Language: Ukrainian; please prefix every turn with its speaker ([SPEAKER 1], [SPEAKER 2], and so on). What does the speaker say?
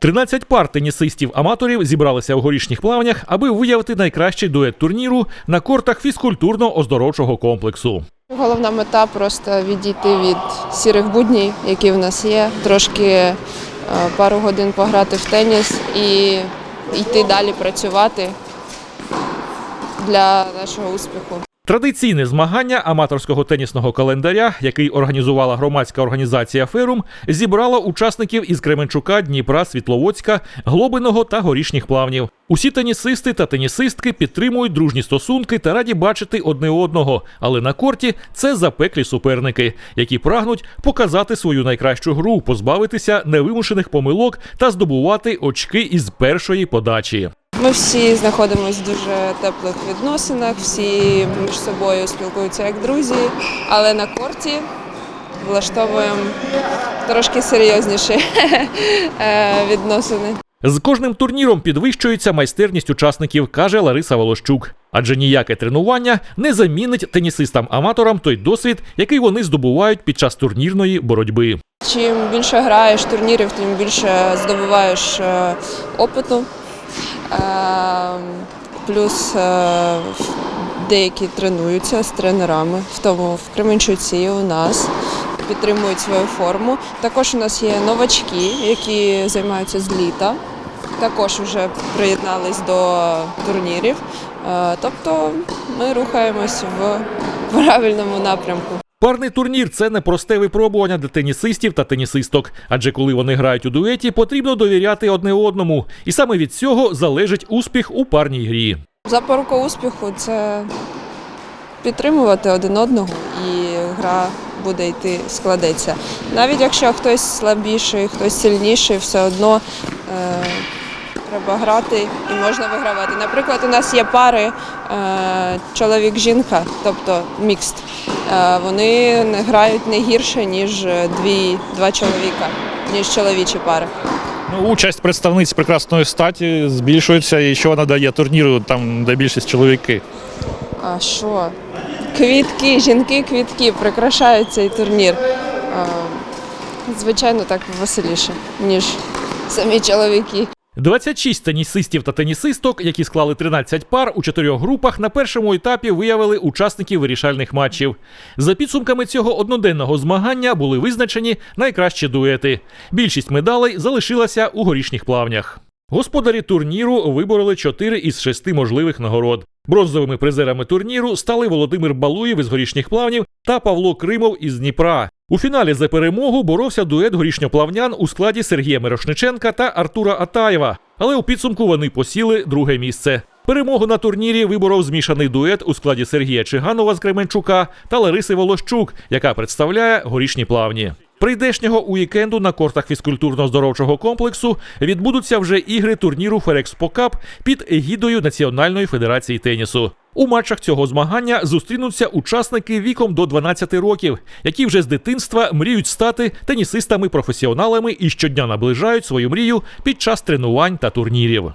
[SPEAKER 1] 13 пар тенісистів-аматорів зібралися у горішніх плавнях, аби виявити найкращий дует турніру на кортах фізкультурно-оздоровчого комплексу.
[SPEAKER 2] Головна мета просто відійти від сірих буднів, які в нас є, трошки е, пару годин пограти в теніс і йти далі працювати для нашого успіху.
[SPEAKER 1] Традиційне змагання аматорського тенісного календаря, який організувала громадська організація Ферум, зібрало учасників із Кременчука, Дніпра, Світловодська, Глобиного та горішніх плавнів. Усі тенісисти та тенісистки підтримують дружні стосунки та раді бачити одне одного. Але на корті це запеклі суперники, які прагнуть показати свою найкращу гру, позбавитися невимушених помилок та здобувати очки із першої подачі.
[SPEAKER 2] Ми всі знаходимося в дуже теплих відносинах, всі між собою спілкуються як друзі, але на корті влаштовуємо трошки серйозніші е, відносини.
[SPEAKER 1] З кожним турніром підвищується майстерність учасників, каже Лариса Волощук. Адже ніяке тренування не замінить тенісистам-аматорам той досвід, який вони здобувають під час турнірної боротьби.
[SPEAKER 2] Чим більше граєш турнірів, тим більше здобуваєш е, опиту. Е, Плюс е, деякі тренуються з тренерами, в тому в Кременчуці у нас підтримують свою форму. Також у нас є новачки, які займаються з літа. Також вже приєднались до турнірів. Е, Тобто ми рухаємось в правильному напрямку.
[SPEAKER 1] Парний турнір це не просте випробування для тенісистів та тенісисток. Адже коли вони грають у дуеті, потрібно довіряти одне одному. І саме від цього залежить успіх у парній грі.
[SPEAKER 2] Запорука успіху це підтримувати один одного і гра буде йти, складеться. Навіть якщо хтось слабіший, хтось сильніший, все одно е, треба грати і можна вигравати. Наприклад, у нас є пари е, чоловік-жінка, тобто мікст. Е, вони грають не гірше, ніж дві, два чоловіка, ніж чоловічі пари.
[SPEAKER 3] Ну, участь представниць прекрасної статі збільшується, і що надає турніру, там де більшість чоловіки.
[SPEAKER 2] А що? Квітки, жінки, квітки прикрашають цей турнір. Звичайно, так веселіше, ніж самі чоловіки.
[SPEAKER 1] 26 тенісистів та тенісисток, які склали 13 пар у чотирьох групах, на першому етапі виявили учасників вирішальних матчів. За підсумками цього одноденного змагання були визначені найкращі дуети. Більшість медалей залишилася у горішніх плавнях. Господарі турніру вибороли 4 із 6 можливих нагород. Бронзовими призерами турніру стали Володимир Балуєв із горішніх плавнів та Павло Кримов із Дніпра. У фіналі за перемогу боровся дует горішньоплавнян у складі Сергія Мирошниченка та Артура Атаєва, але у підсумку вони посіли друге місце. Перемогу на турнірі виборов змішаний дует у складі Сергія Чиганова з Кременчука та Лариси Волощук, яка представляє горішні плавні. Прийдешнього уікенду на кортах фізкультурно-здоровчого комплексу відбудуться вже ігри турніру Ферекспо Кап під егідою Національної федерації тенісу. У матчах цього змагання зустрінуться учасники віком до 12 років, які вже з дитинства мріють стати тенісистами-професіоналами і щодня наближають свою мрію під час тренувань та турнірів.